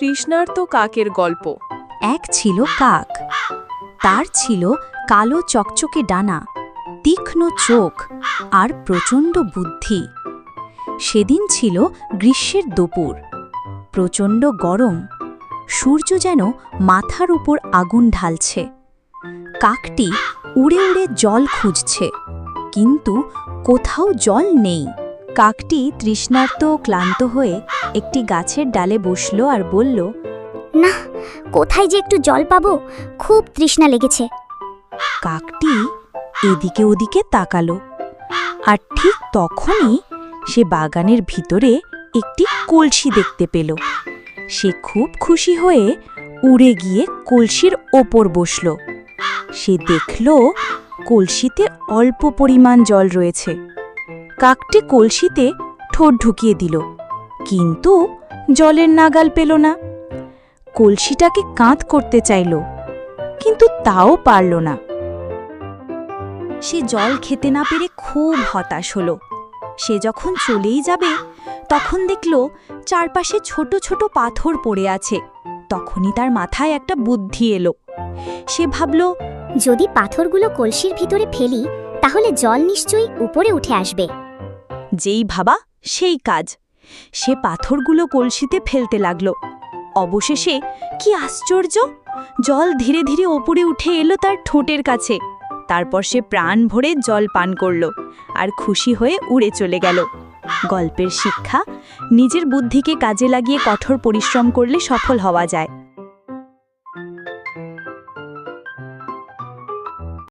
তৃষ্ণার্ত কাকের গল্প। এক ছিল কাক। তার ছিল কালো চকচকে ডানা, তীক্ষ্ণ চোখ আর প্রচণ্ড বুদ্ধি। সেদিন ছিল গ্রীষ্মের দুপুর, প্রচণ্ড গরম, সূর্য যেন মাথার উপর আগুন ঢালছে। কাকটি উড়ে উড়ে জল খুঁজছে, কিন্তু কোথাও জল নেই। কাকটি তৃষ্ণার্ত ক্লান্ত হয়ে একটি গাছের ডালে বসল আর বলল না কোথায় যে একটু জল পাবো? খুব তৃষ্ণা লেগেছে। কাকটি এদিকে ওদিকে তাকালো। আর ঠিক তখনই সে বাগানের ভিতরে একটি কলসি দেখতে পেল। সে খুব খুশি হয়ে উড়ে গিয়ে কলসির ওপর বসল। সে দেখল কলসিতে অল্প পরিমাণ জল রয়েছে। কাকটি কলসিতে ঠোঁট ঢুকিয়ে দিল। কিন্তু জলের নাগাল পেল না। কলসিটাকে কাঁধ করতে চাইল কিন্তু তাও পারল না। সে জল খেতে না পেরে খুব হতাশ হলো। সে যখন চলেই যাবে তখন দেখল চারপাশে ছোট ছোট পাথর পড়ে আছে। তখনই তার মাথায় একটা বুদ্ধি এলো। সে ভাবল যদি পাথরগুলো কলসির ভিতরে ফেলি তাহলে জল নিশ্চয়ই উপরে উঠে আসবে। যেই ভাবা সেই কাজ। সে পাথরগুলো কলসিতে ফেলতে লাগল। অবশেষে কি আশ্চর্য! জল ধীরে ধীরে ওপরে উঠে এলো তার ঠোঁটের কাছে। তারপর সে প্রাণ ভরে জল পান করল আর খুশি হয়ে উড়ে চলে গেল। গল্পের শিক্ষা, নিজের বুদ্ধিকে কাজে লাগিয়ে কঠোর পরিশ্রম করলে সফল হওয়া যায়।